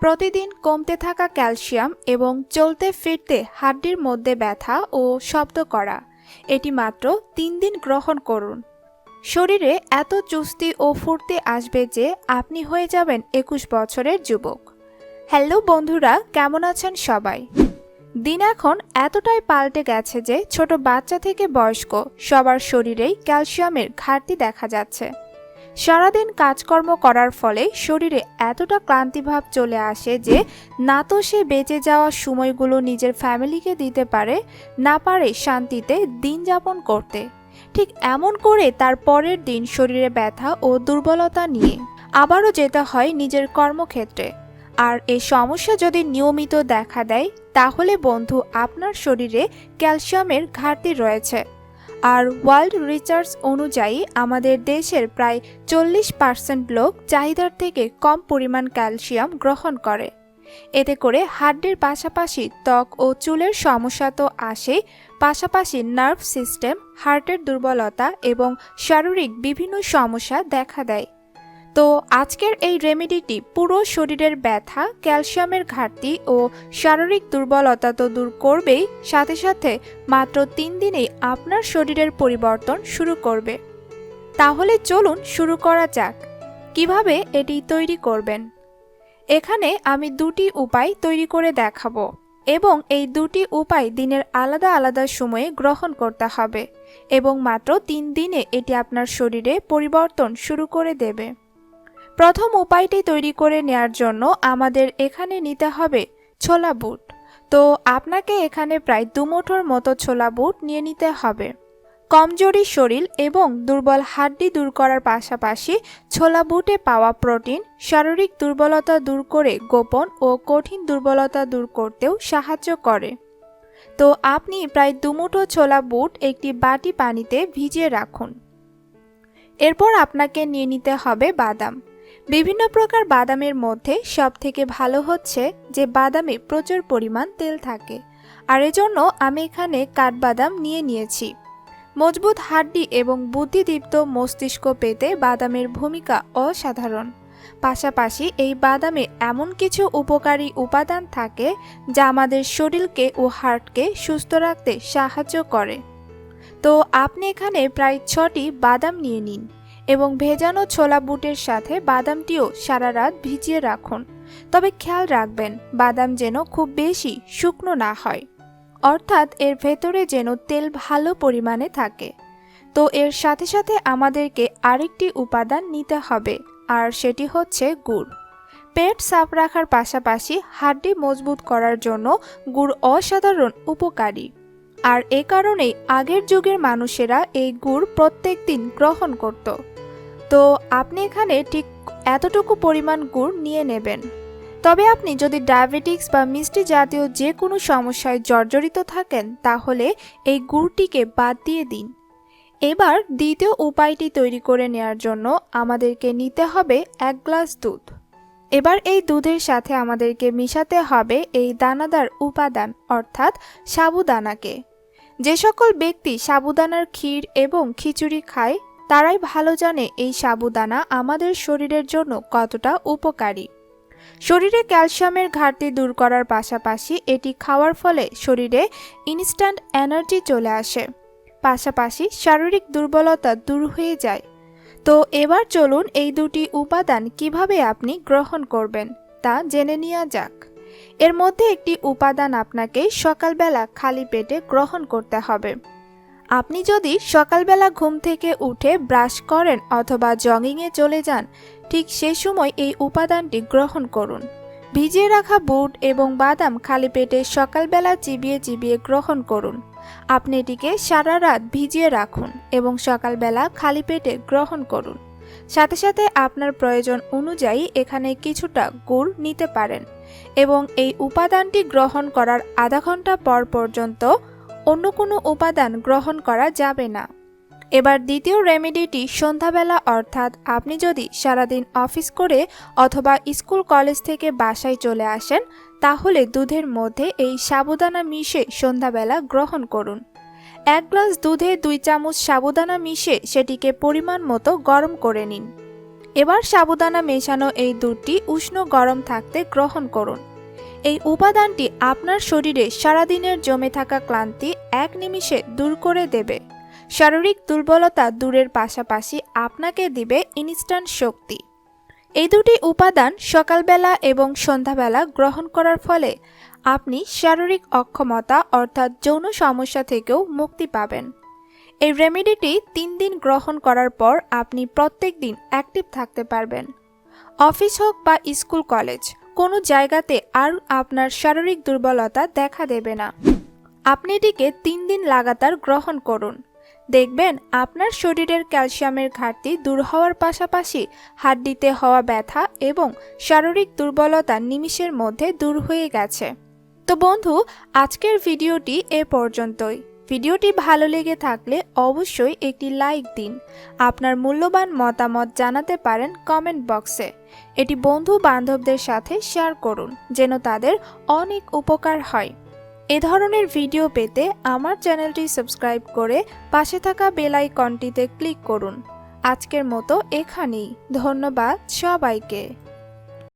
প্রতিদিন কমতে থাকা ক্যালসিয়াম এবং চলতে ফিরতে হাড্ডির মধ্যে ব্যথা ও শব্দ করা। এটি মাত্র তিন দিন গ্রহণ করুন। শরীরে এত চুস্তি ও ফুর্তি আসবে যে আপনি হয়ে যাবেন একুশ বছরের যুবক। হ্যালো বন্ধুরা, কেমন আছেন সবাই? দিন এখন এতটাই পাল্টে গেছে যে ছোট বাচ্চা থেকে বয়স্ক সবার শরীরেই ক্যালসিয়ামের ঘাটতি দেখা যাচ্ছে। সারাদিন কাজকর্ম করার ফলে শরীরে এতটা ক্লান্তিভাব চলে আসে যে না তো সে বেঁচে যাওয়া সময়গুলো নিজের ফ্যামিলিকে দিতে পারে, না পারে শান্তিতে দিন যাপন করতে। ঠিক এমন করে তার পরের দিন শরীরে ব্যথা ও দুর্বলতা নিয়ে আবারও যেতে হয় নিজের কর্মক্ষেত্রে। আর এই সমস্যা যদি নিয়মিত দেখা দেয়, তাহলে বন্ধু আপনার শরীরে ক্যালসিয়ামের ঘাটতি রয়েছে। আর ওয়ার্ল্ড রিসার্চ অনুযায়ী আমাদের দেশের প্রায় চল্লিশ পার্সেন্ট লোক চাহিদার থেকে কম পরিমাণ ক্যালসিয়াম গ্রহণ করে। এতে করে হাড্ডির পাশাপাশি ত্বক ও চুলের সমস্যা তো আসেই, পাশাপাশি নার্ভ সিস্টেম, হার্টের দুর্বলতা এবং শারীরিক বিভিন্ন সমস্যা দেখা দেয়। তো আজকের এই রেমেডিটি পুরো শরীরের ব্যথা, ক্যালসিয়ামের ঘাটতি ও শারীরিক দুর্বলতা তো দূর করবেই, সাথে সাথে মাত্র তিন দিনেই আপনার শরীরের পরিবর্তন শুরু করবে। তাহলে চলুন শুরু করা যাক। কীভাবে এটি তৈরি করবেন? এখানে আমি দুটি উপায় তৈরি করে দেখাবো এবং এই দুটি উপায় দিনের আলাদা আলাদা সময়ে গ্রহণ করতে হবে এবং মাত্র তিন দিনে এটি আপনার শরীরে পরিবর্তন শুরু করে দেবে। প্রথম উপায়টি তৈরি করে নেয়ার জন্য আমাদের এখানে নিতে হবে ছোলা বুট। তো আপনাকে এখানে প্রায় দুমুঠোর মতো ছোলা বুট নিয়ে নিতে হবে। কমজোরি শরীর এবং দুর্বল হাড্ডি দূর করার পাশাপাশি ছোলা বুটে পাওয়া প্রোটিন শারীরিক দুর্বলতা দূর করে গোপন ও কঠিন দুর্বলতা দূর করতেও সাহায্য করে। তো আপনি প্রায় দুমুঠো ছোলা বুট একটি বাটি পানিতে ভিজিয়ে রাখুন। এরপর আপনাকে নিয়ে নিতে হবে বাদাম। বিভিন্ন প্রকার বাদামের মধ্যে সব থেকে ভালো হচ্ছে যে বাদামে প্রচুর পরিমাণ তেল থাকে। আর এজন্য আমি এখানে কাঠবাদাম নিয়ে নিয়েছি। মজবুত হাড্ডি এবং বুদ্ধিদীপ্ত মস্তিষ্ক পেতে বাদামের ভূমিকা অসাধারণ। পাশাপাশি এই বাদামে এমন কিছু উপকারী উপাদান থাকে যা আমাদের শরীরকে ও হার্টকে সুস্থ রাখতে সাহায্য করে। তো আপনি এখানে প্রায় ছটি বাদাম নিয়ে নিন। এবং ভেজানো ছোলা বুটের সাথে বাদামটিও সারা রাত ভিজিয়ে রাখুন। তবে খেয়াল রাখবেন, বাদাম যেন খুব বেশি শুকনো না হয়। অর্থাৎ এর ভেতরে যেন তেল ভালো পরিমাণে থাকে। তো এর সাথে সাথে আমাদেরকে আরেকটি উপাদান নিতে হবে, আর সেটি হচ্ছে গুড়। পেট সাফ রাখার পাশাপাশি হাড্ডি মজবুত করার জন্য গুড় অসাধারণ উপকারী। আর এ কারণেই আগের যুগের মানুষেরা এই গুড় প্রত্যেক দিন গ্রহণ করত। তো আপনি এখানে ঠিক এতটুকু পরিমাণ গুড় নিয়ে নেবেন। তবে আপনি যদি ডায়াবেটিক্স বা মিষ্টি জাতীয় যে কোনো সমস্যায় জর্জরিত থাকেন, তাহলে এই গুড়টিকে বাদ দিয়ে দিন। এবার দ্বিতীয় উপায়টি তৈরি করে নেয়ার জন্য আমাদেরকে নিতে হবে এক গ্লাস দুধ। এবার এই দুধের সাথে আমাদেরকে মিশাতে হবে এই দানাদার উপাদান, অর্থাৎ সাবুদানাকে। যে সকল ব্যক্তি সাবুদানার ক্ষীর এবং খিচুড়ি খায় তারাই ভালো জানে এই সাবুদানা আমাদের শরীরের জন্য কতটা উপকারী। শরীরে ক্যালসিয়ামের ঘাটতি দূর করার পাশাপাশি এটি খাওয়ার ফলে শরীরে ইনস্ট্যান্ট এনার্জি চলে আসে। পাশাপাশি শারীরিক দুর্বলতা দূর হয়ে যায়। তো এবার চলুন এই দুটি উপাদান কীভাবে আপনি গ্রহণ করবেন তা জেনে নেওয়া যাক। এর মধ্যে একটি উপাদান আপনাকে সকালবেলা খালি পেটে গ্রহণ করতে হবে। আপনি যদি সকালবেলা ঘুম থেকে উঠে ব্রাশ করেন অথবা জগিংয়ে চলে যান, ঠিক সে সময় এই উপাদানটি গ্রহণ করুন। ভিজিয়ে রাখা বুট এবং বাদাম খালি পেটে সকালবেলা চিবিয়ে চিবিয়ে গ্রহণ করুন। আপনি এটিকে সারা রাত ভিজিয়ে রাখুন এবং সকালবেলা খালি পেটে গ্রহণ করুন। সাথে সাথে আপনার প্রয়োজন অনুযায়ী এখানে কিছুটা গুড় নিতে পারেন এবং এই উপাদানটি গ্রহণ করার আধা ঘণ্টা পর পর্যন্ত অন্য কোনো উপাদান গ্রহণ করা যাবে না। এবার দ্বিতীয় রেমেডিটি সন্ধ্যাবেলা, অর্থাৎ আপনি যদি সারাদিন অফিস করে অথবা স্কুল, কলেজ থেকে বাসায় চলে আসেন, তাহলে দুধের মধ্যে এই সাবুদানা মিশে সন্ধ্যাবেলা গ্রহণ করুন। এক গ্লাস দুধে দুই চামচ সাবুদানা মিশে সেটিকে পরিমাণ মতো গরম করে নিন। এবার সাবুদানা মেশানো এই দুধটি উষ্ণ গরম থাকতে গ্রহণ করুন। এই উপাদানটি আপনার শরীরে সারাদিনের জমে থাকা ক্লান্তি এক নিমিষে দূর করে দেবে। শারীরিক দুর্বলতা দূরের পাশাপাশি আপনাকে দিবে ইনস্ট্যান্ট শক্তি। এই দুটি উপাদান সকালবেলা এবং সন্ধ্যাবেলা গ্রহণ করার ফলে আপনি শারীরিক অক্ষমতা অর্থাৎ যৌন সমস্যা থেকেও মুক্তি পাবেন। এই রেমেডিটি তিন দিন গ্রহণ করার পর আপনি প্রত্যেক দিন অ্যাক্টিভ থাকতে পারবেন। অফিস হোক বা স্কুল, কলেজ কোনো জায়গাতে আর আপনার শারীরিক দুর্বলতা দেখা দেবে না। আপনি এটিকে তিন দিন লাগাতার গ্রহণ করুন। দেখবেন আপনার শরীরের ক্যালসিয়ামের ঘাটতি দূর হওয়ার পাশাপাশি হাড্ডিতে হওয়া ব্যথা এবং শারীরিক দুর্বলতা নিমিষের মধ্যে দূর হয়ে গেছে। তো বন্ধু, আজকের ভিডিওটি এ পর্যন্তই। ভিডিওটি ভালো লেগে থাকলে অবশ্যই একটি লাইক দিন। আপনার মূল্যবান মতামত জানাতে পারেন কমেন্ট বক্সে। এটি বন্ধু বান্ধবদের সাথে শেয়ার করুন, যেন তাদের অনেক উপকার হয়। এ ধরনের ভিডিও পেতে আমার চ্যানেলটি সাবস্ক্রাইব করে পাশে থাকা বেল আইকনটিতে ক্লিক করুন। আজকের মতো এখানেই। ধন্যবাদ সবাইকে।